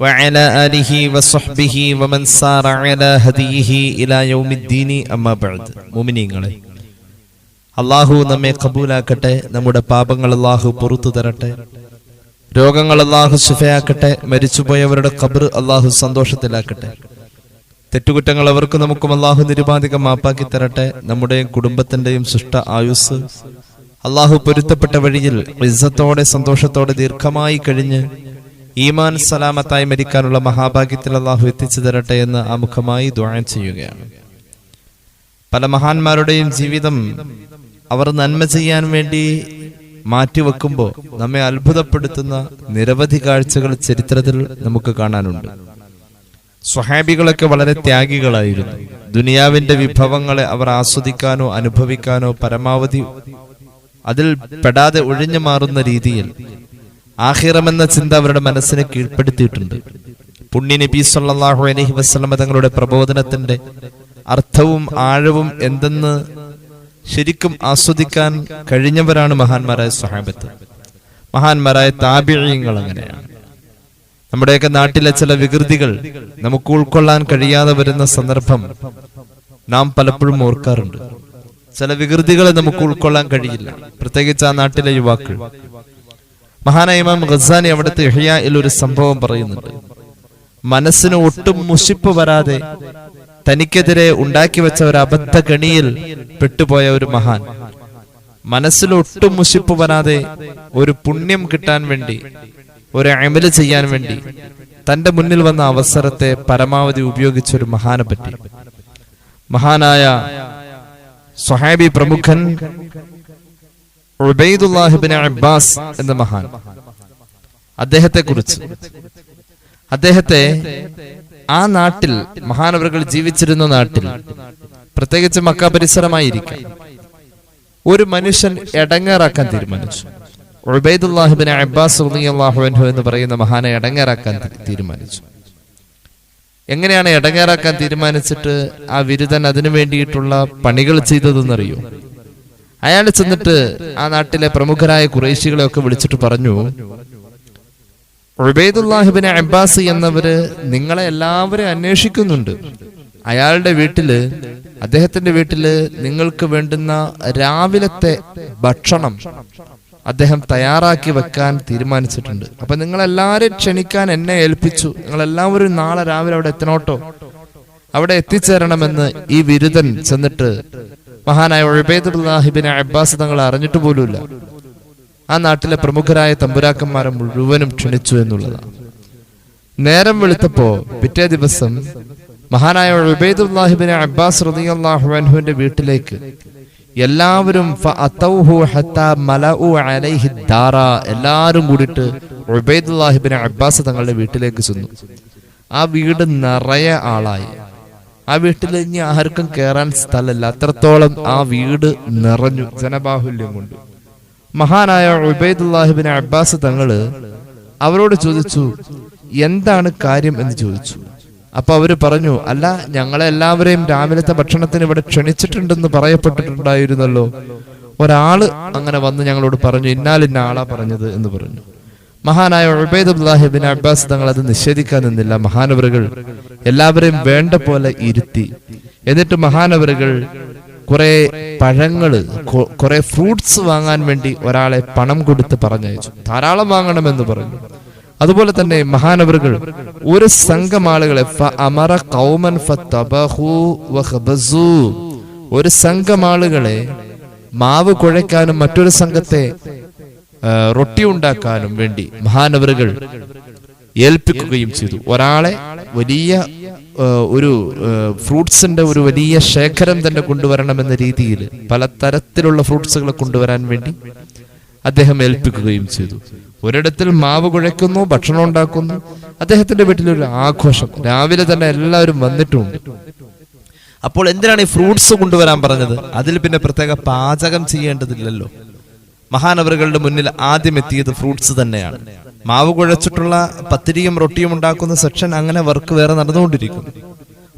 وعلى آله وصحبه ومن سار على هديه إلى يوم الدين أما بعد مؤمنين അള്ളാഹു നമ്മെ കബൂലാക്കട്ടെ നമ്മുടെ പാപങ്ങൾ അള്ളാഹു പുറത്തു തരട്ടെ രോഗങ്ങൾ അള്ളാഹു ശുഭയാക്കട്ടെ മരിച്ചുപോയവരുടെ ഖബർ അള്ളാഹു സന്തോഷത്തിലാക്കട്ടെ തെറ്റുകുറ്റങ്ങൾ അവർക്കും നമുക്കും അള്ളാഹു നിരുപാധികം മാപ്പാക്കി തരട്ടെ നമ്മുടെയും കുടുംബത്തിന്റെയും സൃഷ്ട ആയുസ് അള്ളാഹു പൊരുത്തപ്പെട്ട വഴിയിൽ ഇസ്സത്തോടെ സന്തോഷത്തോടെ ദീർഘമായി കഴിഞ്ഞ് ഈമാൻ സലാമത്തായി മരിക്കാനുള്ള മഹാഭാഗ്യത്തിൽ അള്ളാഹു എത്തിച്ചു തരട്ടെ എന്ന് ആമുഖമായി ദ്വാരം ചെയ്യുകയാണ്. പല മഹാന്മാരുടെയും ജീവിതം അവർ നന്മ ചെയ്യാൻ വേണ്ടി മാറ്റിവെക്കുമ്പോൾ നമ്മെ അത്ഭുതപ്പെടുത്തുന്ന നിരവധി കാഴ്ചകൾ ചരിത്രത്തിൽ നമുക്ക് കാണാനുണ്ട്. സ്വഹാബികളൊക്കെ വളരെ ത്യാഗികളായിരുന്നു. ദുനിയാവിന്റെ വിഭവങ്ങളെ അവർ ആസ്വദിക്കാനോ അനുഭവിക്കാനോ പരമാവധി അതിൽ പെടാതെ ഒഴിഞ്ഞു മാറുന്ന രീതിയിൽ ആഹിറമെന്ന ചിന്ത അവരുടെ മനസ്സിനെ കീഴ്പ്പെടുത്തിയിട്ടുണ്ട്. പുണ്യ നബി സല്ലാഹു അലഹി വസ്ലമ തങ്ങളുടെ പ്രബോധനത്തിന്റെ അർത്ഥവും ആഴവും എന്തെന്ന് ശരിക്കും ആസ്വദിക്കാൻ കഴിഞ്ഞവരാണ് മഹാന്മാരായ സഹാബത്ത് മഹാന്മാരായ താപിഴയങ്ങൾ അങ്ങനെയാണ്. നമ്മുടെയൊക്കെ നാട്ടിലെ ചില വികൃതികൾ നമുക്ക് ഉൾക്കൊള്ളാൻ കഴിയാതെ വരുന്ന സന്ദർഭം നാം പലപ്പോഴും ഓർക്കാറുണ്ട്. ചില വികൃതികളെ നമുക്ക് ഉൾക്കൊള്ളാൻ കഴിയില്ല. പ്രത്യേകിച്ച് ആ നാട്ടിലെ യുവാക്കൾ. മഹാനായ ഇമാം ഖസാനി അവിടുത്തെ ഇഹ്യായിൽ ഒരു സംഭവം പറയുന്നുണ്ട്. മനസ്സിന് ഒട്ടും മുഷിപ്പ് വരാതെ തനിക്കെതിരെ ഉണ്ടാക്കി വെച്ച ഒരു അബദ്ധ ഗണിയിൽ പെട്ടുപോയ ഒരു മഹാൻ. മനസ്സിൽ ഒട്ടും മുഷിപ്പ് വരാതെ ഒരു പുണ്യം കിട്ടാൻ വേണ്ടി ഒരു അമൽ ചെയ്യാൻ വേണ്ടി തന്റെ മുന്നിൽ വന്ന അവസരത്തെ പരമാവധി ഉപയോഗിച്ച ഒരു മഹാനെ പറ്റി. മഹാനായ സ്വഹാബി പ്രമുഖൻ അബ്ബാസ് എന്ന മഹാൻ. അദ്ദേഹത്തെ കുറിച്ച് അദ്ദേഹത്തെ ആ നാട്ടിൽ മഹാനവറുകൾ ജീവിച്ചിരുന്ന നാട്ടിൽ പ്രത്യേകിച്ച് മക്ക പരിസരമായിരിക്കും. ഒരു മനുഷ്യൻ എടങ്ങേറാക്കാൻ തീരുമാനിച്ചു. ഉബൈദുല്ലാഹിബിൻ അബ്ബാസ് എന്ന് പറയുന്ന മഹാനെ എടങ്ങേറാക്കാൻ തീരുമാനിച്ചു. എങ്ങനെയാണ് എടങ്ങേറാക്കാൻ തീരുമാനിച്ചിട്ട് ആ വിരുദ്ധൻ അതിനു വേണ്ടിയിട്ടുള്ള പണികൾ ചെയ്തതെന്നറിയോ? അയാൾ ചെന്നിട്ട് ആ നാട്ടിലെ പ്രമുഖരായ കുറേശികളെ ഒക്കെ വിളിച്ചിട്ട് പറഞ്ഞു. ഉബൈദുല്ലാഹിബിനെ അബ്ബാസ് എന്നവര് നിങ്ങളെ എല്ലാവരും അന്വേഷിക്കുന്നുണ്ട്. അയാളുടെ വീട്ടിൽ അദ്ദേഹത്തിന്റെ വീട്ടിൽ നിങ്ങൾക്ക് വേണ്ടുന്ന രാവിലത്തെ ഭക്ഷണം അദ്ദേഹം തയ്യാറാക്കി വെക്കാൻ തീരുമാനിച്ചിട്ടുണ്ട്. അപ്പൊ നിങ്ങൾ എല്ലാവരെയും ക്ഷണിക്കാൻ എന്നെ ഏൽപ്പിച്ചു. നിങ്ങൾ എല്ലാവരും നാളെ രാവിലെ അവിടെ എത്തണോട്ടോ? അവിടെ എത്തിച്ചേരണമെന്ന് ഈ വിരുദൻ ചെന്നിട്ട് മഹാനായ ഉബൈദുല്ലാഹിബിന് അബ്ബാസ് തങ്ങൾ അറിഞ്ഞിട്ട് പോലുമില്ല. ആ നാട്ടിലെ പ്രമുഖരായ തമ്പുരാക്കന്മാരെ മുഴുവനും ക്ഷണിച്ചു എന്നുള്ളതാണ്. നേരം വെളുത്തപ്പോ പിറ്റേ ദിവസം മഹാനായ ഉബൈദുല്ലാഹിബിന് അബ്ബാസ് റളിയല്ലാഹു അൻഹുവിന്റെ വീട്ടിലേക്ക് എല്ലാവരും എല്ലാരും കൂടിട്ട് ഉബൈദുല്ലാഹിബിന് അബ്ബാസ് തങ്ങളുടെ വീട്ടിലേക്ക് ചെന്നു. ആ വീട് നിറയെ ആളായി. ആ വീട്ടിൽ ഇനി ആർക്കും കയറാൻ സ്ഥലമല്ല. അത്രത്തോളം ആ വീട് നിറഞ്ഞു ജനബാഹുല്യം കൊണ്ട്. മഹാനായ ഉബൈദുല്ലാഹിബിൻ അബ്ബാസ് തങ്ങൾ അവരോട് ചോദിച്ചു എന്താണ് കാര്യം? എന്ന് ചോദിച്ചു. അപ്പൊ അവർ പറഞ്ഞു അല്ല ഞങ്ങളെ എല്ലാവരെയും രാവിലത്തെ ഭക്ഷണത്തിന് ഇവിടെ ക്ഷണിച്ചിട്ടുണ്ടെന്ന് പറയപ്പെട്ടിട്ടുണ്ടായിരുന്നല്ലോ. ഒരാൾ അങ്ങനെ വന്ന് ഞങ്ങളോട് പറഞ്ഞു ഇന്നാലിന്ന ആളാ പറഞ്ഞത് എന്ന് പറഞ്ഞു. മഹാനായ ഉബൈദുല്ലാഹിബിൻ അബ്ബാസ് തങ്ങൾ അത് നിഷേധിക്കാൻ നിന്നില്ല. മഹാനവറുകൾ എല്ലാവരെയും വേണ്ട പോലെ ഇരുത്തി. എന്നിട്ട് മഹാനവറുകൾ കുറെ പഴങ്ങൾ കുറെ ഫ്രൂട്ട്സ് വാങ്ങാൻ വേണ്ടി ഒരാളെ പണം കൊടുത്ത് പറഞ്ഞയച്ചു. ധാരാളം വാങ്ങണമെന്ന് പറഞ്ഞു. അതുപോലെ തന്നെ മഹാനവറുകൾ ഒരു സംഘം ആളുകളെ അമറ വഖബസു. ഒരു സംഘം ആളുകളെ മാവ് കുഴയ്ക്കാനും മറ്റൊരു സംഘത്തെ റൊട്ടി ഉണ്ടാക്കാനും വേണ്ടി മഹാനവറുകൾ ഏൽപ്പിക്കുകയും ചെയ്തു. ഒരാളെ വലിയ ഒരു ഫ്രൂട്ട്സിന്റെ ഒരു വലിയ ശേഖരം തന്നെ കൊണ്ടുവരണമെന്ന രീതിയിൽ പല തരത്തിലുള്ള ഫ്രൂട്ട്സുകളെ കൊണ്ടുവരാൻ വേണ്ടി അദ്ദേഹം ഏൽപ്പിക്കുകയും ചെയ്തു. ഒരിടത്തിൽ മാവ് കുഴയ്ക്കുന്നു ഭക്ഷണം ഉണ്ടാക്കുന്നു. അദ്ദേഹത്തിന്റെ വീട്ടിലൊരു ആഘോഷം. രാവിലെ തന്നെ എല്ലാവരും വന്നിട്ടുണ്ട്. അപ്പോൾ എന്തിനാണ് ഈ ഫ്രൂട്ട്സ് കൊണ്ടുവരാൻ പറഞ്ഞത്? അതിൽ പിന്നെ പ്രത്യേക പാചകം ചെയ്യേണ്ടതില്ലല്ലോ. മഹാനവറുകളുടെ മുന്നിൽ ആദ്യം എത്തിയത് ഫ്രൂട്ട്സ് തന്നെയാണ്. മാവ് കുഴച്ചിട്ടുള്ള പത്തിരിയും റൊട്ടിയും ഉണ്ടാക്കുന്ന സെക്ഷൻ അങ്ങനെ വർക്ക് വേറെ നടന്നുകൊണ്ടിരിക്കുന്നു.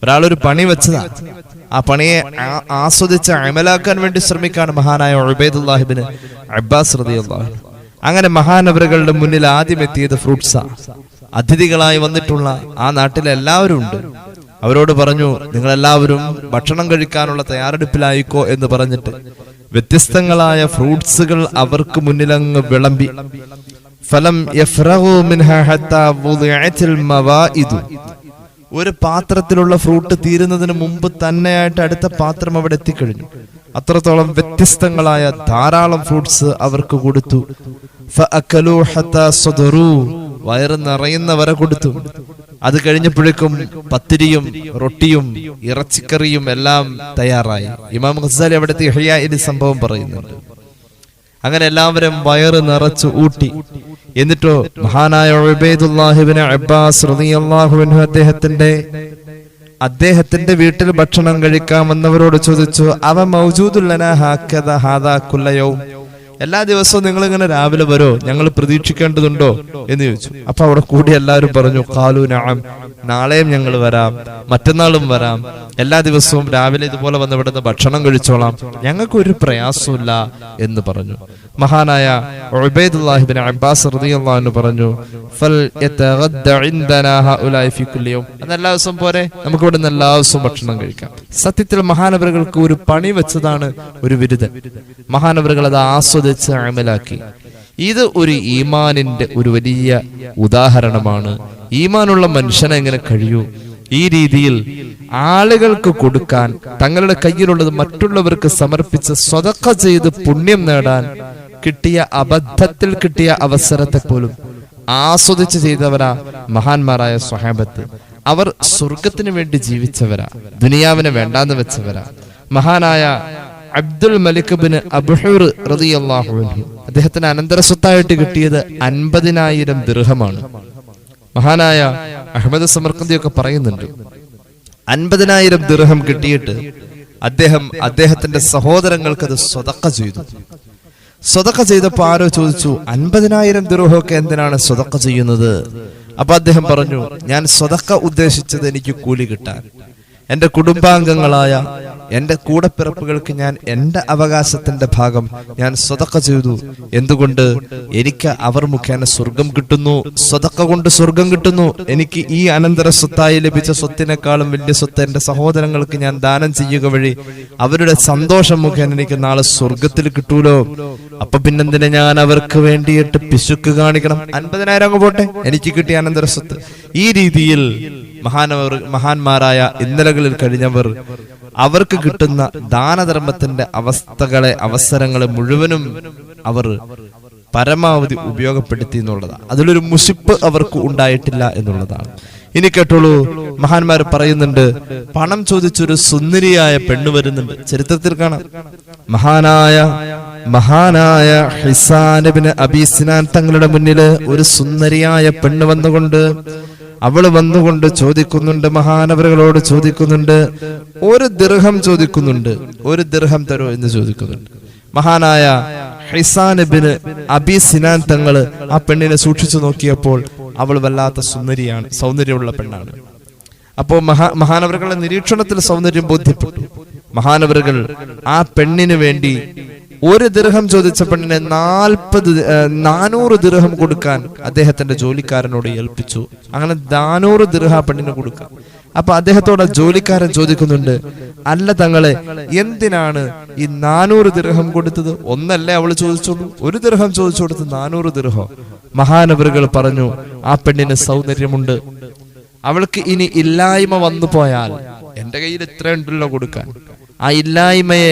ഒരാളൊരു പണി വെച്ചതാ. ആ പണിയെ ആസ്വദിച്ച് അമലാക്കാൻ വേണ്ടി ശ്രമിക്കാണ് മഹാനായ ഒബൈദുല്ലാഹിബിന് അബ്ബാസ് റളിയല്ലാഹു അങ്ങനെ മഹാനവറുകളുടെ മുന്നിൽ ആദ്യം എത്തിയത് ഫ്രൂട്ട്സാ. അതിഥികളായി വന്നിട്ടുള്ള ആ നാട്ടിലെ എല്ലാവരും ഉണ്ട്. അവരോട് പറഞ്ഞു നിങ്ങളെല്ലാവരും ഭക്ഷണം കഴിക്കാനുള്ള തയ്യാറെടുപ്പിലായിക്കോ എന്ന് പറഞ്ഞിട്ട് വ്യത്യസ്തങ്ങളായ ഫ്രൂട്ട്സുകൾ അവർക്ക് മുന്നിലങ്ങ് വിളമ്പി. ഫലം ഒരു പാത്രത്തിലുള്ള ഫ്രൂട്ട് തീരുന്നതിന് മുമ്പ് തന്നെയായിട്ട് അടുത്ത പാത്രം അവിടെ എത്തിക്കഴിഞ്ഞു. അത്രത്തോളം വ്യത്യസ്തങ്ങളായ ധാരാളം ഫ്രൂട്ട്സ് അവർക്ക് കൊടുത്തു. വയറ് നിറയുന്ന വരെ കൊടുത്തു. അത് കഴിഞ്ഞപ്പോഴേക്കും പത്തിരിയും റൊട്ടിയും ഇറച്ചിക്കറിയും എല്ലാം തയ്യാറായി. ഇമാം ഖസാലി അവിടുത്തെ ഇഹ്യാഇന്റെ സംഭവം പറയുന്നുണ്ട്. അങ്ങനെ എല്ലാവരും വയറ് നിറച്ചു ഊട്ടി. എന്നിട്ടോ മഹാനായ അബ്ബാസ് അദ്ദേഹത്തിന്റെ അദ്ദേഹത്തിന്റെ വീട്ടിൽ ഭക്ഷണം കഴിക്കാൻ വന്നവരോട് ചോദിച്ചു അവ മൗജൂദുല്ലന ഹാക്കത ഹാദാ കുല്ലയവും എല്ലാ ദിവസവും നിങ്ങൾ ഇങ്ങനെ രാവിലെ വരോ ഞങ്ങൾ പ്രതീക്ഷിക്കേണ്ടതുണ്ടോ എന്ന് ചോദിച്ചു. അപ്പൊ അവിടെ കൂടി എല്ലാവരും പറഞ്ഞു കാലു നാം നാളെയും ഞങ്ങൾ വരാം മറ്റന്നാളും വരാം. എല്ലാ ദിവസവും രാവിലെ ഇതുപോലെ വന്ന് ഇവിടുന്ന് ഭക്ഷണം കഴിച്ചോളാം. ഞങ്ങൾക്ക് ഒരു പ്രയാസമില്ല എന്ന് പറഞ്ഞു. മഹാനായ അബ്ബാസ് പറഞ്ഞു എല്ലാ ദിവസവും പോരെ നമുക്ക് ഇവിടെ നിന്ന് എല്ലാ ദിവസവും ഭക്ഷണം കഴിക്കാം. സത്യത്തിൽ മഹാനവറുകൾക്ക് ഒരു പണി വെച്ചതാണ് ഒരു ബിരുദൻ മഹാനവറുകൾ അത് ആസ്വദിച്ച് അമലാക്കി. ഇത് ഒരു ഈമാനിന്റെ ഒരു വലിയ ഉദാഹരണമാണ്. ഈമാനുള്ള മനുഷ്യനെ എങ്ങനെ കഴിയൂ? ഈ രീതിയിൽ ആളുകൾക്ക് കൊടുക്കാൻ തങ്ങളുടെ കയ്യിലുള്ളത് മറ്റുള്ളവർക്ക് സമർപ്പിച്ച് സ്വതക്ക ചെയ്ത് പുണ്യം നേടാൻ കിട്ടിയ അബദ്ധത്തിൽ കിട്ടിയ അവസരത്തെ പോലും ആസ്വദിച്ച് ചെയ്തവരാ മഹാന്മാരായ സ്വഹാബത്ത്. അവർ സ്വർഗത്തിന് വേണ്ടി ജീവിച്ചവരാ ദുനിയാവിനെ വേണ്ടാന്ന് വെച്ചവരാ. മഹാനായ അബ്ദുൽ മലിക് ബിൻ അബ്ഹൂർ റളിയല്ലാഹു അൻഹു. അദ്ദേഹത്തിന് അനന്തര സ്വത്തായിട്ട് കിട്ടിയത് അൻപതിനായിരം ദൃഹമാണ് മഹാനായ അഹമ്മദ് സമർക്കന്തിയൊക്കെ പറയുന്നുണ്ട് അൻപതിനായിരം ദൃഹം കിട്ടിയിട്ട് അദ്ദേഹം അദ്ദേഹത്തിന്റെ സഹോദരങ്ങൾക്ക് അത് സ്വതക്ക ചെയ്തു. സ്വതക്ക ചെയ്തപ്പോ ആരോ ചോദിച്ചു അൻപതിനായിരം ദൃഹമൊക്കെ എന്തിനാണ് സ്വതക്ക ചെയ്യുന്നത്? അപ്പൊ അദ്ദേഹം പറഞ്ഞു ഞാൻ സ്വതക്ക ഉദ്ദേശിച്ചത് എനിക്ക് കൂലി കിട്ടാൻ. എന്റെ കുടുംബാംഗങ്ങളായ എന്റെ കൂടപ്പിറപ്പുകൾക്ക് ഞാൻ എന്റെ അവകാശത്തിന്റെ ഭാഗം ഞാൻ സ്വതക്ക ചെയ്തു. എന്തുകൊണ്ട്? എനിക്ക് അവർ മുഖേന സ്വർഗം കിട്ടുന്നു. സ്വതക്ക കൊണ്ട് സ്വർഗം കിട്ടുന്നു. എനിക്ക് ഈ അനന്തര സ്വത്തായി ലഭിച്ച സ്വത്തിനേക്കാളും വലിയ സ്വത്ത് എന്റെ സഹോദരങ്ങൾക്ക് ഞാൻ ദാനം ചെയ്യുക വഴി അവരുടെ സന്തോഷം മുഖേന എനിക്ക് നാളെ സ്വർഗത്തിൽ കിട്ടൂലോ? അപ്പൊ പിന്നെന്തിനെ ഞാൻ അവർക്ക് വേണ്ടിയിട്ട് പിശുക്ക് കാണിക്കണം? അൻപതിനായിരം അങ്ങ് പോട്ടെ. എനിക്ക് കിട്ടിയ അനന്തര സ്വത്ത്. ഈ രീതിയിൽ മഹാനവർ മഹാന്മാരായ ഇന്നലകളിൽ കഴിഞ്ഞവർ അവർക്ക് കിട്ടുന്ന ദാനധർമ്മത്തിന്റെ അവസ്ഥകളെ അവസരങ്ങളെ മുഴുവനും അവർ പരമാവധി ഉപയോഗപ്പെടുത്തി എന്നുള്ളതാണ്. അതിലൊരു മുഷിപ്പ് അവർക്ക് ഉണ്ടായിട്ടില്ല എന്നുള്ളതാണ്. ഇനി കേട്ടോളൂ മഹാന്മാർ പറയുന്നുണ്ട് പണം ചോദിച്ചൊരു സുന്ദരിയായ പെണ്ണ് വരുന്നുണ്ട്. ചരിത്രത്തിൽ കാണാം. മഹാനായ മഹാനായ ഹിസാനബിന് അബീസിനാൻ തങ്ങളുടെ മുന്നിൽ ഒരു സുന്ദരിയായ പെണ്ണ് വന്നുകൊണ്ട് അവൾ വന്നുകൊണ്ട് ചോദിക്കുന്നുണ്ട് മഹാനവറുകളോട് ചോദിക്കുന്നുണ്ട് ഒരു ദീർഘം ചോദിക്കുന്നുണ്ട് ഒരു ദീർഘം തരോ എന്ന് ചോദിക്കുന്നുണ്ട്. മഹാനായ ഹിസാനബിന് അബി സിനാൻ തങ്ങൾ ആ പെണ്ണിനെ സൂക്ഷിച്ചു നോക്കിയപ്പോൾ അവൾ വല്ലാത്ത സുന്ദരിയാണ് സൗന്ദര്യമുള്ള പെണ്ണാണ്. അപ്പോ മഹാ മഹാനവറുകളുടെ നിരീക്ഷണത്തിൽ സൗന്ദര്യം ബോധ്യപ്പെട്ടു. മഹാനവറുകൾ ആ പെണ്ണിന് വേണ്ടി ഒരു ദീർഘം ചോദിച്ച പെണ്ണിനെ നാൽപ്പത് നാനൂറ് ദീർഘം കൊടുക്കാൻ അദ്ദേഹത്തിന്റെ ജോലിക്കാരനോട് ഏൽപ്പിച്ചു. അങ്ങനെ നാനൂറ് ദീർഘ പെണ്ണിന് കൊടുക്കാം. അപ്പൊ അദ്ദേഹത്തോട് ജോലിക്കാരൻ ചോദിക്കുന്നുണ്ട് അല്ല തങ്ങളെ എന്തിനാണ് ഈ നാനൂറ് ദീർഘം കൊടുത്തത്? ഒന്നല്ലേ അവൾ ചോദിച്ചോളൂ. ഒരു ദീർഘം ചോദിച്ചു കൊടുത്ത് നാനൂറ് ദിർഹം മഹാനവറുകൾ പറഞ്ഞു ആ പെണ്ണിന് സൗന്ദര്യമുണ്ട്. അവൾക്ക് ഇനി ഇല്ലായ്മ വന്നു പോയാൽ എന്റെ കയ്യിൽ ഇത്ര ഉണ്ടല്ലോ കൊടുക്കാൻ. ആ ഇല്ലായ്മയെ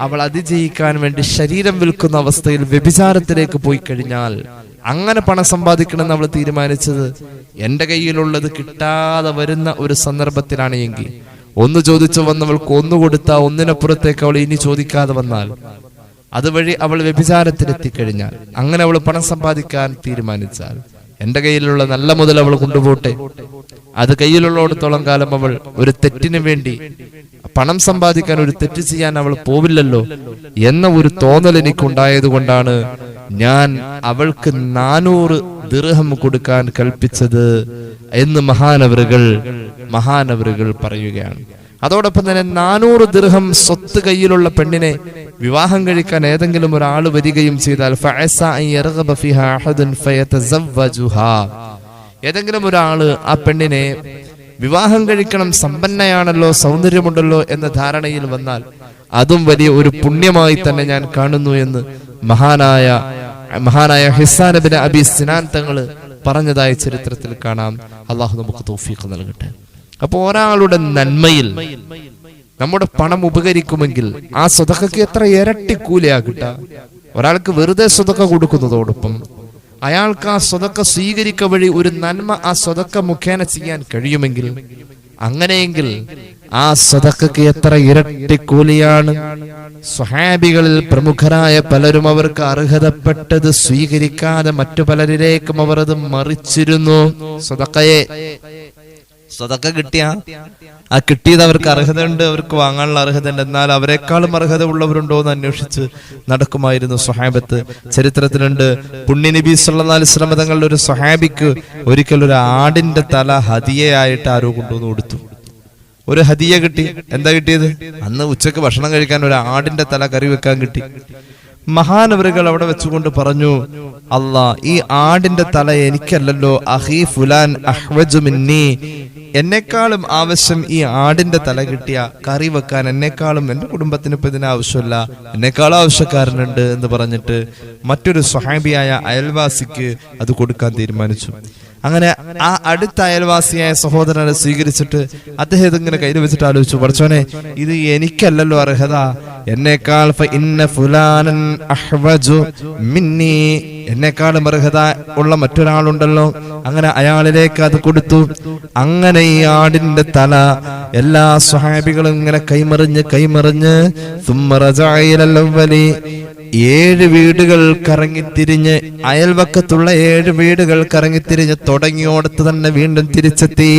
അവൾ അതിജയിക്കാൻ വേണ്ടി ശരീരം വിൽക്കുന്ന അവസ്ഥയിൽ വ്യഭിചാരത്തിലേക്ക് പോയി കഴിഞ്ഞാൽ അങ്ങനെ പണം സമ്പാദിക്കണമെന്ന് അവൾ തീരുമാനിച്ചത് എന്റെ കയ്യിലുള്ളത് കിട്ടാതെ വരുന്ന ഒരു സന്ദർഭത്തിലാണ് എങ്കിൽ. ഒന്ന് ചോദിച്ചു വന്നവൾക്ക് ഒന്നു കൊടുത്ത ഒന്നിനപ്പുറത്തേക്ക് അവൾ ഇനി ചോദിക്കാതെ വന്നാൽ. അതുവഴി അവൾ വ്യഭിചാരത്തിലെത്തിക്കഴിഞ്ഞാൽ അങ്ങനെ അവൾ പണം സമ്പാദിക്കാൻ തീരുമാനിച്ചാൽ. എന്റെ കയ്യിലുള്ള നല്ല മുതൽ അവൾ കൊണ്ടുപോട്ടെ. അത് കയ്യിലുള്ളിടത്തോളം കാലം അവൾ ഒരു തെറ്റിനു വേണ്ടി പണം സമ്പാദിക്കാൻ ഒരു തെറ്റ് ചെയ്യാൻ അവൾ പോവില്ലല്ലോ എന്ന ഒരു തോന്നൽ എനിക്കുണ്ടായത് കൊണ്ടാണ് ഞാൻ അവൾക്ക് നാനൂറ് ദിർഹം കൊടുക്കാൻ കൽപ്പിച്ചത് എന്ന് മഹാനവറുകൾ മഹാനവറുകൾ പറയുകയാണ് അതോടൊപ്പം തന്നെ നാനൂറ് ദിർഹം സ്വത്ത് കയ്യിലുള്ള പെണ്ണിനെ വിവാഹം കഴിക്കാൻ ഏതെങ്കിലും ഒരാൾ വരികയും ചെയ്താൽ. ഏതെങ്കിലും ഒരാൾ ആ പെണ്ണിനെ വിവാഹം കഴിക്കണം സമ്പന്നയാണല്ലോ സൗന്ദര്യമുണ്ടല്ലോ എന്ന ധാരണയിൽ വന്നാൽ അതും വലിയ ഒരു പുണ്യമായി തന്നെ ഞാൻ കാണുന്നു എന്ന് മഹാനായ മഹാനായ ഹിസാനബിന് അബി സിനാൻ തങ്ങൾ പറഞ്ഞതായ ചരിത്രത്തിൽ കാണാം. അള്ളാഹു നമുക്ക് തൗഫീഖ് നൽകട്ടെ. അപ്പൊ ഒരാളുടെ നന്മയിൽ നമ്മുടെ പണം ഉപകരിക്കുമെങ്കിൽ ആ സ്വതക്കക്ക് എത്ര ഇരട്ടി കൂലിയാ കിട്ട ഒരാൾക്ക് വെറുതെ സ്വതക്ക കൊടുക്കുന്നതോടൊപ്പം അയാൾക്ക് ആ സ്വതക്ക സ്വീകരിക്ക വഴി ഒരു നന്മ ആ സ്വതക്ക മുഖേന ചെയ്യാൻ കഴിയുമെങ്കിൽ അങ്ങനെയെങ്കിൽ ആ സ്വതക്കക്ക് എത്ര ഇരട്ടി കൂലിയാണ്. സ്വഹാബികളിൽ പ്രമുഖരായ പലരും അവർക്ക് അർഹതപ്പെട്ടത് സ്വീകരിക്കാതെ മറ്റു പലരിലേക്കും അവർ അത് മറിച്ചിരുന്നു. സ്വതക്കയെ സ്വതക്ക കിട്ടിയ? ആ കിട്ടിയത് അവർക്ക് അർഹതയുണ്ട് അവർക്ക് വാങ്ങാനുള്ള അർഹതയുണ്ട്. എന്നാൽ അവരെക്കാളും അർഹത ഉള്ളവരുണ്ടോ എന്ന് അന്വേഷിച്ച് നടക്കുമായിരുന്നു സ്വഹാബത്ത്. ചരിത്രത്തിലുണ്ട് പുണ്യനബി സല്ലി അലൈഹി തങ്ങളുടെ ഒരു സ്വഹാബിക്ക് ഒരിക്കൽ ഒരു ആടിന്റെ തല ഹതിയായിട്ട് ആരോ കൊണ്ടുവന്ന് കൊടുത്തു. ഒരു ഹതിയ കിട്ടി. എന്താ കിട്ടിയത്? അന്ന് ഉച്ചയ്ക്ക് ഭക്ഷണം കഴിക്കാൻ ഒരു ആടിന്റെ തല കറി വെക്കാൻ കിട്ടി. മഹാനവറുകൾ അവിടെ വെച്ചുകൊണ്ട് പറഞ്ഞു അല്ലാ ഈ ആടിന്റെ തല എനിക്കല്ലല്ലോ. അഹി ഫുലാൻ അഹ്വജു മിന്നി. എന്നെക്കാളും ആവശ്യം ഈ ആടിന്റെ തല കിട്ടിയ കറി വെക്കാൻ എന്നെക്കാളും എന്റെ കുടുംബത്തിന് ഇപ്പൊ ഇതിന് ആവശ്യമില്ല. എന്നെക്കാളും ആവശ്യക്കാരനുണ്ട് എന്ന് പറഞ്ഞിട്ട് മറ്റൊരു സ്വഹാബിയായ അയൽവാസിക്ക് അത് കൊടുക്കാൻ തീരുമാനിച്ചു. അങ്ങനെ ആ അടുത്ത അയൽവാസിയായ സഹോദരനെ സ്വീകരിച്ചിട്ട് അദ്ദേഹം ഇതിങ്ങനെ കയ്യിൽ വെച്ചിട്ട് ആലോചിച്ചു. പഠിച്ചോനെ ഇത് എനിക്കല്ലല്ലോ അർഹത. എന്നേക്കാൾ ഇന്ന ഫുലാനൻ അഹ്വജു മിന്നി. എന്നെക്കാളും അർഹത ഉള്ള മറ്റൊരാളുണ്ടല്ലോ. അങ്ങനെ അയാളിലേക്ക് അത് കൊടുത്തു. അങ്ങനെ ഈ ആടിന്റെ തല എല്ലാ സ്വഹാബികളും ഇങ്ങനെ കൈമറിഞ്ഞ് കൈമറിഞ്ഞ് സുമ്മ റജഅ അവ്വലി. ഏഴ് വീടുകൾ കറങ്ങിത്തിരിഞ്ഞ് അയൽവക്കത്തുള്ള ഏഴ് വീടുകൾ കറങ്ങിത്തിരിഞ്ഞ് തുടങ്ങിയോടത്ത് തന്നെ വീണ്ടും തിരിച്ചെത്തി.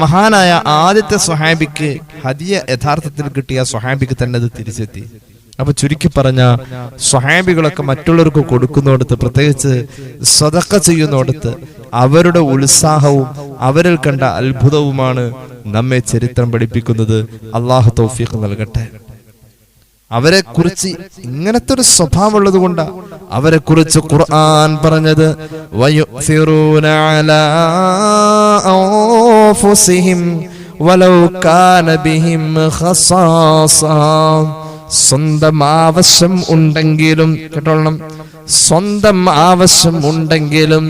മഹാനായ ആദ്യത്തെ സ്വഹാബിക്ക് ഹദിയ യഥാർത്ഥത്തിൽ കിട്ടിയ സ്വഹാബിക്ക് തന്നെ അത് തിരിച്ചെത്തി. അപ്പൊ ചുരുക്കി പറഞ്ഞ സ്വഹാബികളൊക്കെ മറ്റുള്ളവർക്ക് കൊടുക്കുന്നിടത്ത് പ്രത്യേകിച്ച് സ്വതക്ക ചെയ്യുന്നിടത്ത് അവരുടെ ഉത്സാഹവും അവരിൽ കണ്ട അത്ഭുതവുമാണ് നമ്മെ ചരിത്രം പഠിപ്പിക്കുന്നത്. അള്ളാഹു തൗഫീഖ് നൽകട്ടെ. അവരെ കുറിച്ച് ഇങ്ങനത്തെ ഒരു സ്വഭാവമുള്ളത് കൊണ്ടാ അവരെ കുറിച്ച് ഖുർആൻ പറഞ്ഞത്. വലൗ കാന ബിഹിം ഖസാസ. സ്വന്തം ആവശ്യം ഉണ്ടെങ്കിലും കേട്ടോളണം. സ്വന്തം ആവശ്യം ഉണ്ടെങ്കിലും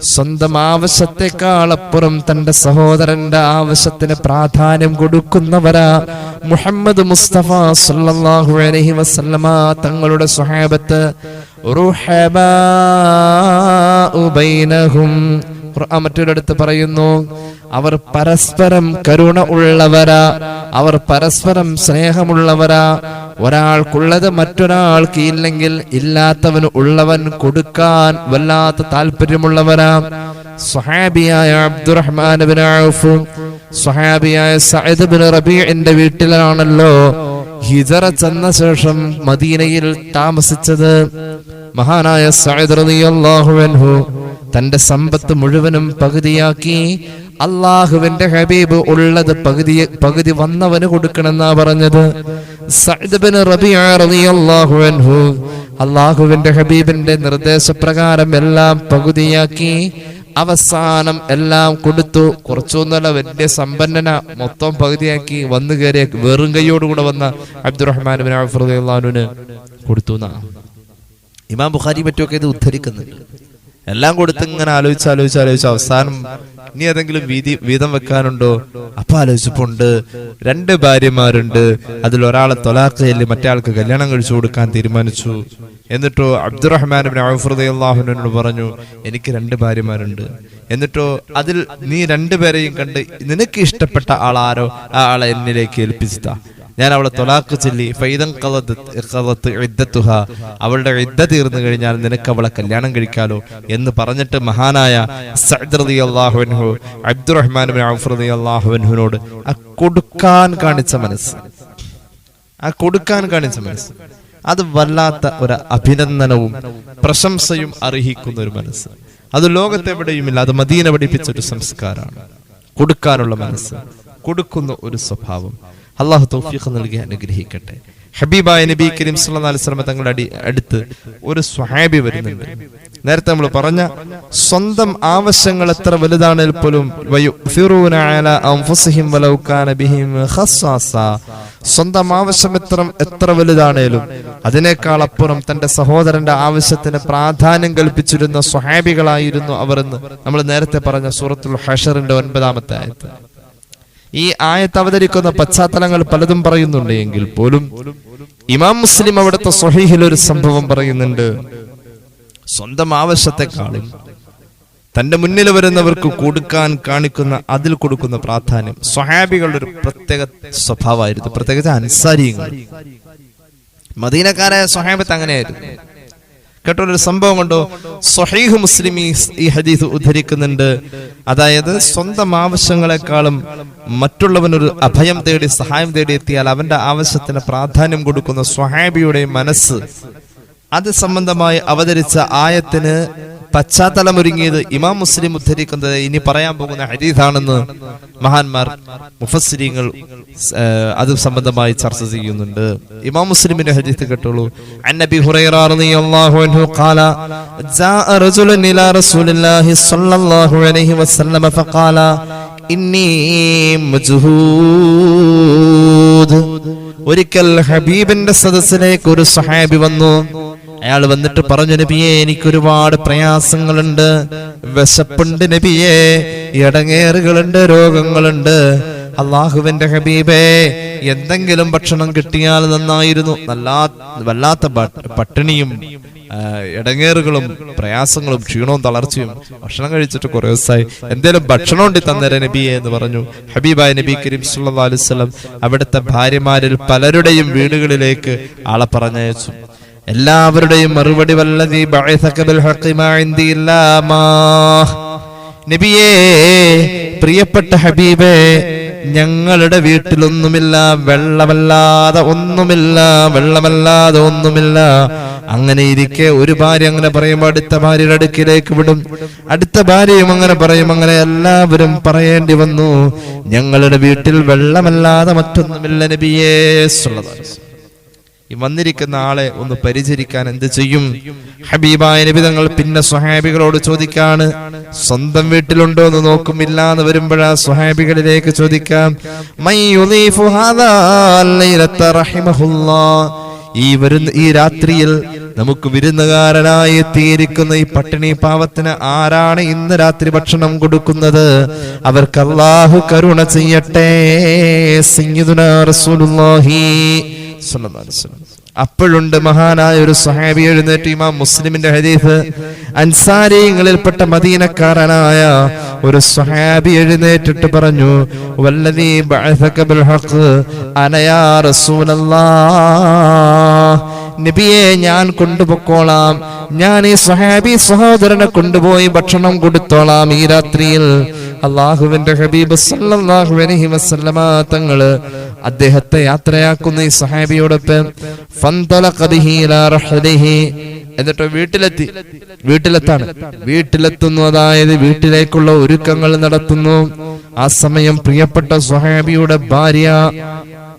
സ്വന്തം ആവശ്യത്തെക്കാളപ്പുറം തന്റെ സഹോദരന്റെ ആവശ്യത്തിന് പ്രാധാന്യം കൊടുക്കുന്നവരാ മുഹമ്മദ് മുസ്തഫ സല്ലല്ലാഹു അലൈഹി വസല്ലമ തങ്ങളുടെ സ്വഹാബത്ത്. മറ്റൊരിടത്ത് പറയുന്നു അവർ പരസ്പരം കരുണ ഉള്ളവരാ. അവർ പരസ്പരം സ്നേഹമുള്ളവരാ. ഒരാൾക്കുള്ളത് മറ്റൊരാൾക്ക് ഇല്ലെങ്കിൽ ഇല്ലാത്തവന് ഉള്ളവൻ കൊടുക്കാൻ വല്ലാത്ത താല്പര്യമുള്ളവരാ. സ്വഹാബിയായ അബ്ദുറഹ്മാൻ ബിൻ ഔഫ് സ്വഹാബിയായ സഅദ് ബിൻ റബീഇന്റെ വീട്ടിലാണല്ലോ ഹിജറ ചെന്ന ശേഷം മദീനയിൽ താമസിച്ചത്. മഹാനായ സഅദ് റളിയല്ലാഹു അൻഹു തന്റെ സമ്പത്ത് മുഴുവനും പകുതിയാക്കി അള്ളാഹുവിന്റെ ഹബീബ് ഉള്ളത് പകുതി പകുതി വന്നവന് കൊടുക്കണമെന്നാ പറഞ്ഞത്. അള്ളാഹുവിന്റെ ഹബീബിന്റെ നിർദ്ദേശപ്രകാരം എല്ലാം പകുതിയാക്കി അവസാനം എല്ലാം കൊടുത്തു. കുറച്ചൊന്നുമല്ല വലിയ സമ്പന്നന മൊത്തം പകുതിയാക്കി വന്നു കയറിയ വെറും കൈയോടുകൂടെ വന്ന അബ്ദുറഹ്മാൻ കൊടുത്തു ഇമാം ബുഖാരി പറ്റുമൊക്കെ ഇത് ഉദ്ധരിക്കുന്നുണ്ട്. എല്ലാം കൊടുത്ത് ഇങ്ങനെ ആലോചിച്ച് ആലോചിച്ച് ആലോചിച്ച് അവസാനം ഇനി ഏതെങ്കിലും വീതി വീതം വെക്കാനുണ്ടോ? അപ്പൊ ആലോചിച്ചപ്പോണ്ട് രണ്ട് ഭാര്യമാരുണ്ട്. അതിൽ ഒരാളെ തൊലാഖ് ചൊല്ലി മറ്റേ കല്യാണം കഴിച്ചു കൊടുക്കാൻ തീരുമാനിച്ചു. എന്നിട്ടോ അബ്ദുറഹ്മാൻ റളിയല്ലാഹുവിനോട് പറഞ്ഞു എനിക്ക് രണ്ട് ഭാര്യമാരുണ്ട്. എന്നിട്ടോ അതിൽ നീ രണ്ടുപേരെയും കണ്ട് നിനക്ക് ഇഷ്ടപ്പെട്ട ആളാരോ? ആ ആളെ എന്നിലേക്ക് ഏൽപ്പിച്ചിട്ടാ ഞാൻ അവളെ തൊലാക്ക് ചൊല്ലി. ഖലത്ത് ഖലത്ത് ഇദ്ദത്തുഹ. അവളുടെ ഇദ്ദ തീർന്നു കഴിഞ്ഞാൽ നിനക്ക് അവളെ കല്യാണം കഴിക്കാലോ എന്ന് പറഞ്ഞിട്ട് മഹാനായ സഅദ് റളിയല്ലാഹു അൻഹു അബ്ദുറഹ്മാൻ അൻഹുവിനോട് ആ കൊടുക്കാൻ കാണിച്ച മനസ്സ്. ആ കൊടുക്കാൻ കാണിച്ച മനസ്സ്. അത് വല്ലാത്ത ഒരു അഭിനന്ദനവും പ്രശംസയും അർഹിക്കുന്ന ഒരു മനസ്സ്. അത് ലോകത്തെവിടെയുമില്ല അത് മദീന പഠിപ്പിച്ച ഒരു സംസ്കാരമാണ്. കൊടുക്കാനുള്ള മനസ്സ് കൊടുക്കുന്ന ഒരു സ്വഭാവം. അള്ളാഹു തൗഫീഖ് നൽകി അനുഗ്രഹിക്കട്ടെ. ഹബീബായ നബി കരീം സല്ലല്ലാഹു അലൈഹി വസല്ലം തങ്ങളുടെ അടി അടുത്ത് ഒരു സ്വഹാബി വരുന്നുണ്ട്. നേരത്തെ നമ്മൾ പറഞ്ഞ സ്വന്തം ആവശ്യങ്ങൾ എത്ര വലുതാണെങ്കിൽ പോലും സ്വന്തം ആവശ്യം എത്ര എത്ര വലുതാണേലും അതിനേക്കാൾ അപ്പുറം തന്റെ സഹോദരന്റെ ആവശ്യത്തിന് പ്രാധാന്യം കൽപ്പിച്ചിരുന്ന സ്വഹാബികളായിരുന്നു അവർ എന്ന് നമ്മൾ നേരത്തെ പറഞ്ഞ സൂറത്തുൽ ഹഷറിന്റെ ഒൻപതാമത്തെ ആയത്ത്. ഈ ആയത്ത് അവതരിക്കുന്ന പശ്ചാത്തലങ്ങൾ പലതും പറയുന്നുണ്ട്. എങ്കിൽ പോലും ഇമാം മുസ്ലിം അവിടുത്തെ സ്വഹീഹിൽ ഒരു സംഭവം പറയുന്നുണ്ട്. സ്വന്തം ആവശ്യത്തെക്കാളും തന്റെ മുന്നിൽ വരുന്നവർക്ക് കൊടുക്കാൻ കാണിക്കുന്ന അതിൽ കൊടുക്കുന്ന പ്രാധാന്യം സ്വഹാബികളുടെ ഒരു പ്രത്യേക സ്വഭാവമായിരുന്നു പ്രത്യേകിച്ച് അൻസാരിയങ്ങൾ മദീനക്കാരായ സ്വഹാബത്ത് അങ്ങനെയായിരുന്നു. കേട്ടോ ഒരു സംഭവം കൊണ്ടോ? സൊഹീഹ് മുസ്ലിം ഈ ഹദീസ് ഉദ്ധരിക്കുന്നുണ്ട്. അതായത് സ്വന്തം ആവശ്യങ്ങളെക്കാളും മറ്റുള്ളവനൊരു അഭയം തേടി സഹായം തേടി എത്തിയാൽ അവന്റെ ആവശ്യത്തിന് പ്രാധാന്യം കൊടുക്കുന്ന സ്വഹാബിയുടെ മനസ്സ് അത് സംബന്ധമായി അവതരിച്ച ആയത്തിന് പശ്ചാത്തലമൊരുങ്ങിയത് ഇമാം മുസ്ലിം ഉദ്ധരിക്കുന്നത് ഇനി പറയാൻ പോകുന്ന ഹരീതാണെന്ന് മഹാന്മാർ മുഫസ്ലിങ്ങൾ അത് സംബന്ധമായി ചർച്ച ചെയ്യുന്നുണ്ട്. ഇമാം മുസ്ലിമിന്റെ ഹരീത്ത് കേട്ടോളൂ. ഹുറൈറ അൻഹു ഖാല റജുലുൻ ഇലാ റസൂലില്ലാഹി സ്വല്ലല്ലാഹു അലൈഹി വസല്ലമ ഫഖാല ഇന്നി മജ്ഹൂദ്. ഒരിക്കൽ ഹബീബിന്റെ സദസ്സിലേക്ക് ഒരു സഹാബി വന്നു. അയാൾ വന്നിട്ട് പറഞ്ഞു നബിയെ എനിക്ക് ഒരുപാട് പ്രയാസങ്ങളുണ്ട്. വിശപ്പുണ്ട് നബിയെ ഇടങ്ങേറുകളുണ്ട് രോഗങ്ങളുണ്ട്. അള്ളാഹുവിന്റെ ഹബീബേ എന്തെങ്കിലും ഭക്ഷണം കിട്ടിയാൽ നന്നായിരുന്നു. നല്ല വല്ലാത്ത പട്ടിണിയും ഇടങ്ങേറുകളും പ്രയാസങ്ങളും ക്ഷീണവും തളർച്ചയും ഭക്ഷണം കഴിച്ചിട്ട് കുറെ ദിവസമായി. എന്തേലും ഭക്ഷണം ഉണ്ടി തന്നേരെ നബിയെ എന്ന് പറഞ്ഞു. ഹബീബായ നബി കരീം സല്ലല്ലാഹു അലൈഹി വസല്ലം അവിടുത്തെ ഭാര്യമാരിൽ പലരുടെയും വീടുകളിലേക്ക് ആളെ പറഞ്ഞയച്ചു. എല്ലാവരുടെയും മറുപടി വല്ലതി നബിയേ പ്രിയപ്പെട്ട ഹബീബേ ഞങ്ങളുടെ വീട്ടിലൊന്നുമില്ല വെള്ളമല്ലാതെ ഒന്നുമില്ല വെള്ളമല്ലാതെ ഒന്നുമില്ല. അങ്ങനെ ഇരിക്കെ ഒരു ഭാര്യ അങ്ങനെ പറയുമ്പോൾ അടുത്ത ഭാര്യയുടെ അടുക്കിലേക്ക് വിടും. അടുത്ത ഭാര്യയും അങ്ങനെ പറയും അങ്ങനെ എല്ലാവരും പറയേണ്ടി വന്നു. ഞങ്ങളുടെ വീട്ടിൽ വെള്ളമല്ലാതെ മറ്റൊന്നുമില്ല നബിയേ. ഈ വന്നിരിക്കുന്ന ആളെ ഒന്ന് പരിചരിക്കാൻ എന്ത് ചെയ്യും? ഹബീബായ നബി തങ്ങൾ പിന്നെ സ്വഹാബികളോട് ചോദിക്കാണ് സ്വന്തം വീട്ടിലുണ്ടോ എന്ന് നോക്കുമില്ല എന്ന് വരുമ്പോഴാ സ്വഹാബികളിലേക്ക് ചോദിക്കാം. ഈ വരുന്ന ഈ രാത്രിയിൽ നമുക്ക് വിരുന്നുകാരനായി എത്തിയിരിക്കുന്ന ഈ പട്ടിണി പാവത്തിന് ആരാണ് ഇന്ന് രാത്രി ഭക്ഷണം കൊടുക്കുന്നത്? അവർക്ക് അള്ളാഹു കരുണ ചെയ്യട്ടെ സയ്യിദുനാ അപ്പോഴുണ്ട് മഹാനായ ഒരു സഹാബി എഴുന്നേറ്റ് ഇമാം മുസ്ലിമിന്റെ ഹദീസ്. അൻസാരിങ്ങളിൽപ്പെട്ട മദീനക്കാരനായ ഒരു സഹാബി എഴുന്നേറ്റിട്ട് പറഞ്ഞു ഹഖ് അനയാ റസൂലല്ലാ നബിയെ ഞാൻ കൊണ്ടുപോക്കോളാം ഞാൻ ഈ സഹാബി സഹോദരനെ കൊണ്ടുപോയി ഭക്ഷണം കൊടുത്തോളാം ഈ രാത്രിയിൽ. അള്ളാഹുവിന്റെ ഹബീബ് സല്ലല്ലാഹു അലൈഹി വസല്ലമ തങ്ങൾ അദ്ദേഹത്തെ യാത്രയാക്കുന്ന ഈ സഹാബിയോടൊപ്പം എന്നിട്ട് വീട്ടിലെത്തി. വീട്ടിലെത്താണ്. വീട്ടിലെത്തുന്നു. അതായത് വീട്ടിലേക്കുള്ള ഒരുക്കങ്ങൾ നടത്തുന്നു. ആ സമയം പ്രിയപ്പെട്ട സുഹാബിയുടെ ഭാര്യ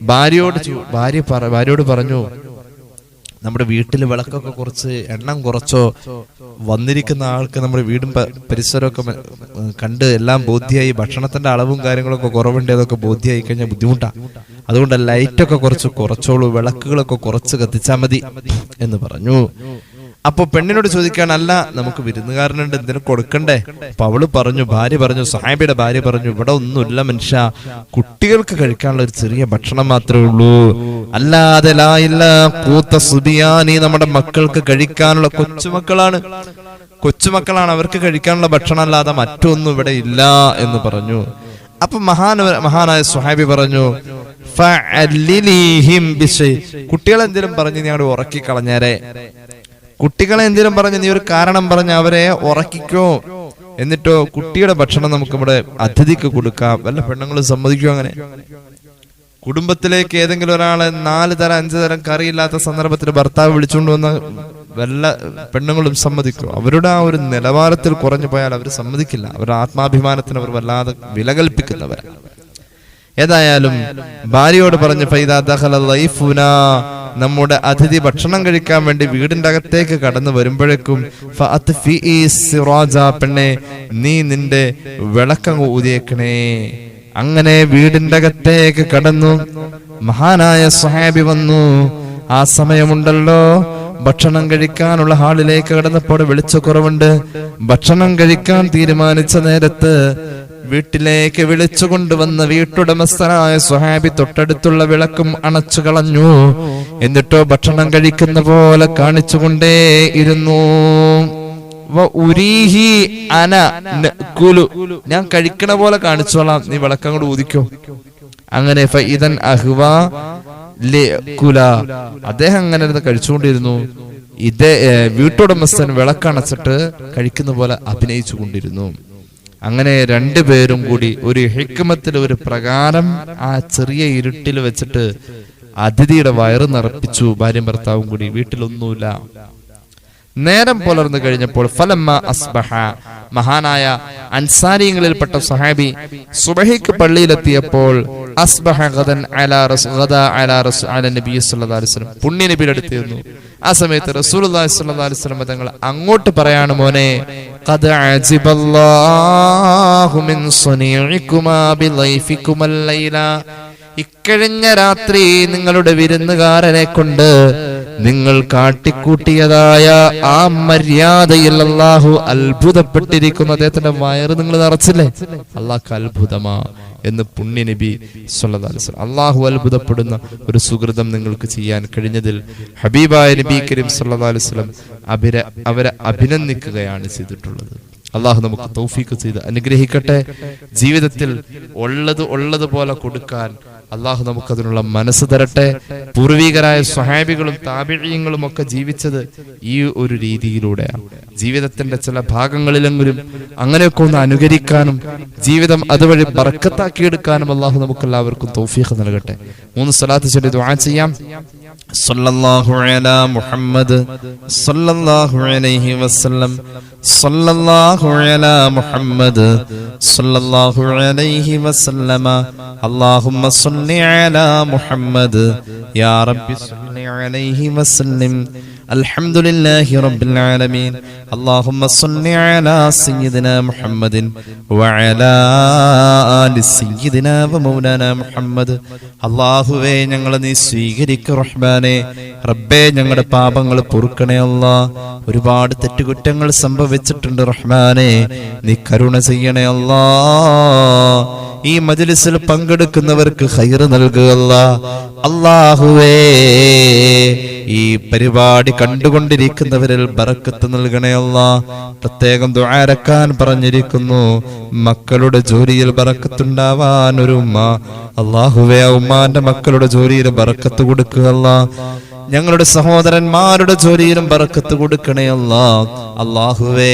ഭാര്യയോട് ഭാര്യ ഭാര്യയോട് പറഞ്ഞു നമ്മുടെ വീട്ടിൽ വിളക്കൊക്കെ കുറച്ച് എണ്ണം കുറച്ചോ? വന്നിരിക്കുന്ന ആൾക്ക് നമ്മുടെ വീടും പരിസരമൊക്കെ കണ്ട് എല്ലാം ബോധ്യമായി ഭക്ഷണത്തിന്റെ അളവും കാര്യങ്ങളൊക്കെ കുറവുണ്ട് അതൊക്കെ ബോധ്യമായി കഴിഞ്ഞാൽ ബുദ്ധിമുട്ടാണ് അതുകൊണ്ട് ലൈറ്റൊക്കെ കുറച്ച് കുറച്ചോളൂ വിളക്കുകളൊക്കെ കുറച്ച് കത്തിച്ചാൽ മതി എന്ന് പറഞ്ഞു. അപ്പൊ പെണ്ണിനോട് ചോദിക്കാനല്ല നമുക്ക് വിരുന്നുകാരനുണ്ട് എന്തിനു കൊടുക്കണ്ടേ? അപ്പൊ അവൾ പറഞ്ഞു ഭാര്യ പറഞ്ഞു സാഹിബിയുടെ ഭാര്യ പറഞ്ഞു ഇവിടെ ഒന്നുമില്ല മനുഷ്യ കുട്ടികൾക്ക് കഴിക്കാനുള്ള ഒരു ചെറിയ ഭക്ഷണം മാത്രമേ ഉള്ളൂ. അല്ലാതെ കൂത്ത സുബിയാനി നമ്മുടെ മക്കൾക്ക് കഴിക്കാനുള്ള കൊച്ചുമക്കളാണ് കൊച്ചുമക്കളാണ് അവർക്ക് കഴിക്കാനുള്ള ഭക്ഷണം അല്ലാതെ മറ്റൊന്നും ഇവിടെ ഇല്ല എന്ന് പറഞ്ഞു. അപ്പൊ മഹാന മഹാനായ സുഹാബി പറഞ്ഞു. കുട്ടികളെ എന്തേലും പറഞ്ഞ് നീ അവിടെ ഉറക്കി കളഞ്ഞേരെ. കുട്ടികളെ എന്തേലും പറഞ്ഞ് നീ ഒരു കാരണം പറഞ്ഞ് അവരെ ഉറക്കിക്കോ. എന്നിട്ടോ കുട്ടിയുടെ ഭക്ഷണം നമുക്ക് ഇവിടെ അതിഥിക്ക് കൊടുക്കാം. വല്ല പെണ്ണുങ്ങളും സമ്മതിക്കോ അങ്ങനെ? കുടുംബത്തിലേക്ക് ഏതെങ്കിലും ഒരാളെ നാല് തരം അഞ്ചു തരം കറിയില്ലാത്ത സന്ദർഭത്തിൽ ഭർത്താവ് വിളിച്ചുകൊണ്ട് വന്ന വല്ല പെണ്ണുങ്ങളും സമ്മതിക്കും? അവരുടെ ആ ഒരു നിലവാരത്തിൽ കുറഞ്ഞു പോയാൽ അവർ സമ്മതിക്കില്ല. അവരുടെ ആത്മാഭിമാനത്തിന് അവർ വല്ലാതെ വില കൽപ്പിക്കുന്നവരാണ് ഏതായാലും ഭാര്യയോട് പറഞ്ഞു ഫൈദാ ദഖല ലൈഫുനാ നമ്മുടെ അതിഥി ഭക്ഷണം കഴിക്കാൻ വേണ്ടി വീടിന്റെ അകത്തേക്ക് കടന്നു വരുമ്പോഴേക്കും പെണ്ണെ നീ നിന്റെ വിളക്കങ്ങ് ഊതിയേക്കണേ. അങ്ങനെ വീടിന്റെ അകത്തേക്ക് കടന്നു മഹാനായ സ്വഹാബി വന്നു. ആ സമയമുണ്ടല്ലോ ഭക്ഷണം കഴിക്കാനുള്ള ഹാളിലേക്ക് കടന്നപ്പോൾ വെളിച്ചക്കുറവുണ്ട് ഭക്ഷണം കഴിക്കാൻ തീരുമാനിച്ച നേരത്ത് വീട്ടിലേക്ക് വിളിച്ചു കൊണ്ടുവന്ന വീട്ടുടമസ്ഥനായ സുഹാബി തൊട്ടടുത്തുള്ള വിളക്കും അണച്ചു കളഞ്ഞു. എന്നിട്ടോ ഭക്ഷണം കഴിക്കുന്ന പോലെ കാണിച്ചുകൊണ്ടേ ഇരുന്നു. അന. ഞാൻ കഴിക്കണ പോലെ കാണിച്ചോളാം. നീ വിളക്കം കൂടെ ഊതിക്കോ. അങ്ങനെ ഫൈദൻ അഹ്വ. അദ്ദേഹം അങ്ങനെ കഴിച്ചുകൊണ്ടിരുന്നു. ഇതേ വീട്ടുടമസ്ഥൻ വിളക്കണച്ചിട്ട് കഴിക്കുന്ന പോലെ അഭിനയിച്ചു കൊണ്ടിരുന്നു. അങ്ങനെ രണ്ടുപേരും കൂടി ഒരു ഹിക്മത്തിൽ ഒരു പ്രകാരം ആ ചെറിയ ഇരുട്ടിൽ വെച്ചിട്ട് അതിഥിയുടെ വയറ് നിറപ്പിച്ചു ഭാര്യയും ഭർത്താവും കൂടി. വീട്ടിലൊന്നുമില്ല. നേരം പുലർന്നു കഴിഞ്ഞപ്പോൾ ഫലമ്മ അസ്ബഹ. മഹാനായ അൻസാരിയങ്ങളിൽപ്പെട്ട സഹാബി സുബഹിക്ക് പള്ളിയിലെത്തിയപ്പോൾ പുണ്യ നബിയുടെ അടുത്ത് ആ സമയത്ത് വസല്ലം തങ്ങൾ അങ്ങോട്ട് പറയാണ് മോനെ ഖദ അജിബല്ലാഹു മിൻ സനീഇകുമാ ബിളൈഫികുമൽ ലൈല ഇക്കഴിഞ്ഞ രാത്രി നിങ്ങളുടെ വിരുന്നുകാരനെ കൊണ്ട് നിങ്ങൾ കാട്ടിക്കൂട്ടിയതായ ആ മര്യാദയിൽ അള്ളാഹു അത്ഭുതപ്പെട്ടിരിക്കുന്നു. അദ്ദേഹത്തിന്റെ വയറ് നിങ്ങൾ നിറച്ചില്ലേ? അള്ളാഹ് അത്ഭുതമാ എന്ന് പുണ്യനബി സല്ലല്ലാഹു അലൈഹി വസല്ലം അള്ളാഹു അത്ഭുതപ്പെടുന്ന ഒരു സുഹൃതം നിങ്ങൾക്ക് ചെയ്യാൻ കഴിഞ്ഞതിൽ ഹബീബായ നബി കരീം സല്ലല്ലാഹു അലൈഹി വസല്ലം അഭിര അവരെ അഭിനന്ദിക്കുകയാണ് ചെയ്തിട്ടുള്ളത്. അള്ളാഹു നമുക്ക് തൗഫീക്ക് ചെയ്ത് അനുഗ്രഹിക്കട്ടെ. ജീവിതത്തിൽ ഉള്ളത് ഉള്ളത് പോലെ കൊടുക്കാൻ അള്ളാഹു നമുക്കതിനുള്ള മനസ്സ് തരട്ടെ. പൂർവീകരായ സ്വഹാബികളും താപിഴയങ്ങളും ഒക്കെ ജീവിച്ചത് ഈ ഒരു രീതിയിലൂടെയാണ്. ജീവിതത്തിന്റെ ചില ഭാഗങ്ങളിലെങ്കിലും അങ്ങനെയൊക്കെ ഒന്ന് അനുകരിക്കാനും ജീവിതം അതുവഴി ബർക്കത്താക്കിയെടുക്കാനും അള്ളാഹു നമുക്ക് എല്ലാവർക്കും തൗഫീഖ് നൽകട്ടെ. മൂന്ന് സ്ഥലത്ത് ചൊല്ലി ദുആ ചെയ്യാം. സല്ലല്ലാഹു അലാ മുഹമ്മദ് സല്ലല്ലാഹു അലൈഹി വസല്ലം. മുഹമ്മദ് അലൈഹി വസല്ലമ. അല്ലാഹുമ്മ സല്ലി അലാ മുഹമ്മദ്. യാ റബ്ബി സല്ലി അലൈഹി വസല്ലം. على محمد يا رب صل عليه وسلم الحمد لله رب العالمين اللهم صل على سيدنا محمد وعلى آل سيدنا ومولانا محمد അള്ളാഹുവേ ഞങ്ങളെ നീ സ്വീകരിക്ക റഹ്മാനെ റബ്ബേ ഞങ്ങളുടെ പാപങ്ങൾ പൊറുക്കണേ അല്ലാ ഒരുപാട് തെറ്റുകുറ്റങ്ങൾ സംഭവിച്ചിട്ടുണ്ട് റഹ്മാനെ നീ കരുണ ചെയ്യണേ അല്ലാ ഈ മജ്ലിസിൽ പങ്കെടുക്കുന്നവർക്ക് ഹൈറ് നൽകുകയല്ല അള്ളാഹുവേ ഈ പരിപാടി കണ്ടുകൊണ്ടിരിക്കുന്നവരിൽ ബറക്കത്ത് നൽകണയല്ല പ്രത്യേകം ദ്വാരക്കാൻ പറഞ്ഞിരിക്കുന്നു. മക്കളുടെ ജോലിയിൽ ബറക്കത്തുണ്ടാവാൻ ഒരു ഉമ്മ അള്ളാഹുവേ ഉമ്മാന്റെ മക്കളുടെ ജോലിയിൽ ബറക്കത്ത് കൊടുക്കുകയല്ല ഞങ്ങളുടെ സഹോദരന്മാരുടെ ജോലിയിലും ബറക്കത്ത് കൊടുക്കണേ അല്ലാ. അള്ളാഹുവേ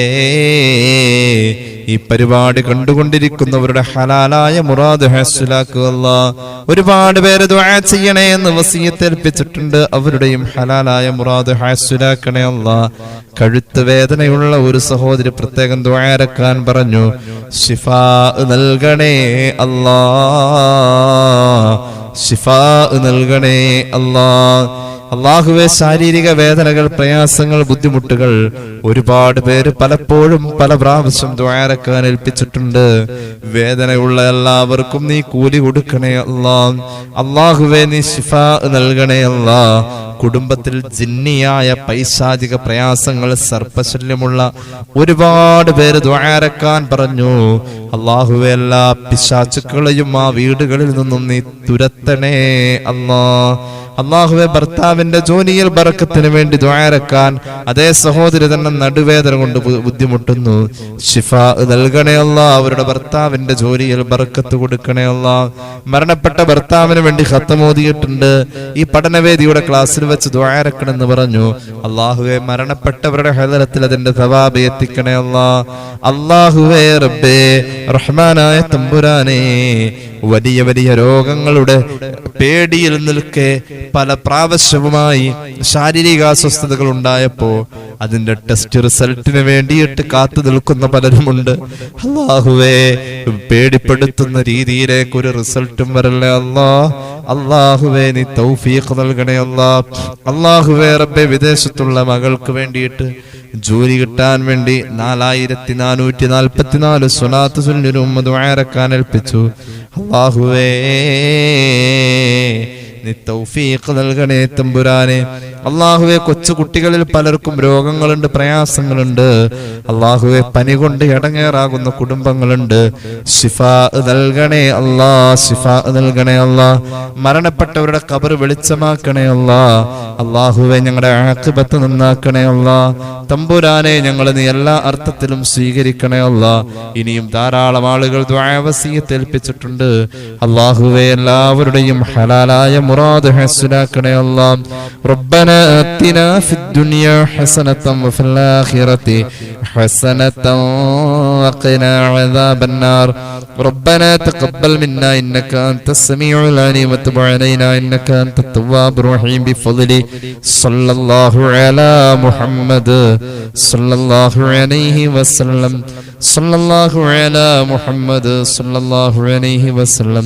ഈ പരിപാടി കണ്ടുകൊണ്ടിരിക്കുന്നവരുടെ ഹലാലായ മുറാദ് ഹാസിലാക്കുക ഒരുപാട് പേര് ദുആ ചെയ്യണേ എന്ന് വസീയത്തേൽപ്പിച്ചിട്ടുണ്ട് അവരുടെയും ഹലാലായ മുറാദ് ഹാസിലാക്കണേ അല്ല. കഴുത്ത് വേദനയുള്ള ഒരു സഹോദരി പ്രത്യേകം ദ്വാരക്കാൻ പറഞ്ഞു. ശിഫ നൽകണേ അല്ലാ. ശിഫ നൽകണേ അല്ലാ. അള്ളാഹുവെ ശാരീരിക വേദനകൾ പ്രയാസങ്ങൾ ബുദ്ധിമുട്ടുകൾ ഒരുപാട് പേര് പലപ്പോഴും പല പ്രാവശ്യം ദ്വാരക്കാൻ ഏൽപ്പിച്ചിട്ടുണ്ട്. വേദനയുള്ള എല്ലാവർക്കും നീ കൂലി കൊടുക്കണേ അല്ലാ. അള്ളാഹുവെ നീ ശിഫ നൽകണേ അല്ലാ. കുടുംബത്തിൽ ജിന്നിയായ പൈശാചിക പ്രയാസങ്ങൾ സർപ്പശല്യമുള്ള ഒരുപാട് പേര് ദ്വാരക്കാൻ പറഞ്ഞു. അള്ളാഹുവെ എല്ലാ പിശാചുക്കളെയും ആ വീടുകളിൽ നിന്നും നീ തുരത്തണേ അല്ലാ. അള്ളാഹുവെ ഭർത്താവിന്റെ ജോലിയിൽ ബറക്കത്തിന് വേണ്ടി ദ്വാരക്കാൻ അതേ സഹോദരി തന്നെ നടുവേദന കൊണ്ട് ബുദ്ധിമുട്ടുന്നു. ഷിഫ നൽകണേ അവരുടെ ഭർത്താവിന്റെ ജോലിയിൽ ബറക്കത്ത് കൊടുക്കണേ അല്ല. മരണപ്പെട്ട ഭർത്താവിന് വേണ്ടി ഹത്തമോതിയിട്ടുണ്ട് ഈ പഠനവേദിയുടെ ക്ലാസ്സിൽ വെച്ച് ദ്വാരക്കണമെന്ന് പറഞ്ഞു. അള്ളാഹുവെ മരണപ്പെട്ടവരുടെ ഹലത്തിൽ അതിന്റെ സവാബ് എത്തിക്കണേ അല്ല. അള്ളാഹുവേ റബ്ബേ റഹ്മാനായ തമ്പുരാനേ വലിയ വലിയ രോഗങ്ങളുടെ പേടിയിൽ നിൽക്കെ പല പ്രാവശ്യവുമായി ശാരീരിക അസ്വസ്ഥതകൾ ഉണ്ടായപ്പോ അതിന്റെ ടെസ്റ്റ് റിസൾട്ടിന് വേണ്ടിയിട്ട് കാത്തു നിൽക്കുന്ന പലരുമുണ്ട്. അള്ളാഹുവേ പേടിപ്പെടുത്തുന്ന രീതിയിലേക്ക് ഒരു റിസൾട്ടും വരല്ലേ അല്ലാ അള്ളാഹുവേ നീ തൗഫീഖ് നൽകണേ അല്ലാ അള്ളാഹുവേ റബ്ബെ വിദേശത്തുള്ള മകൾക്ക് വേണ്ടിയിട്ട് ജോലി കിട്ടാൻ വേണ്ടി നാലായിരത്തി നാനൂറ്റി നാൽപ്പത്തിനാല് സുനാത്ത് സുന്നിനും ദ്വാരക്കാൻ ഏൽപ്പിച്ചു. അള്ളാഹുവേ നീ തൗഫീഖ് നൽകണേ തമ്പുരാനെ. അള്ളാഹുവെ കൊച്ചു കുട്ടികളിൽ പലർക്കും രോഗങ്ങളുണ്ട് പ്രയാസങ്ങളുണ്ട്. അള്ളാഹുവെ പനി കൊണ്ട് ഇടങ്ങേറാകുന്ന കുടുംബങ്ങളുണ്ട്. നൽകണേ അല്ലാ ഷിഫാ നൽകണേ അല്ലാ മരണപ്പെട്ടവരുടെ കബർ വെളിച്ചമാക്കണേ അല്ലാ അള്ളാഹുവെ ഞങ്ങളുടെ ആക്കുപത്ത് നന്നാക്കണേ അല്ലാ തമ്പുരാനെ ഞങ്ങൾ നീ എല്ലാ അർത്ഥത്തിലും സ്വീകരിക്കണേ അല്ലാ ഇനിയും ധാരാളം ആളുകൾ ദ്വാവസീയത്ത് ഏൽപ്പിച്ചിട്ടുണ്ട്. അള്ളാഹുവെ എല്ലാവരുടെയും ഹലാലായ മുറാദ് ഹസുലാക്കണേ അല്ല റബ്ബന ربنا آتنا في الدنيا حسنة وفي الآخرة حسنة وقنا عذاب النار ربنا تقبل منا إنك أنت السميع العليم وتب علينا إنك أنت التواب الرحيم بفضله صلى الله على محمد صلى الله عليه وسلم صلى الله على محمد صلى الله عليه وسلم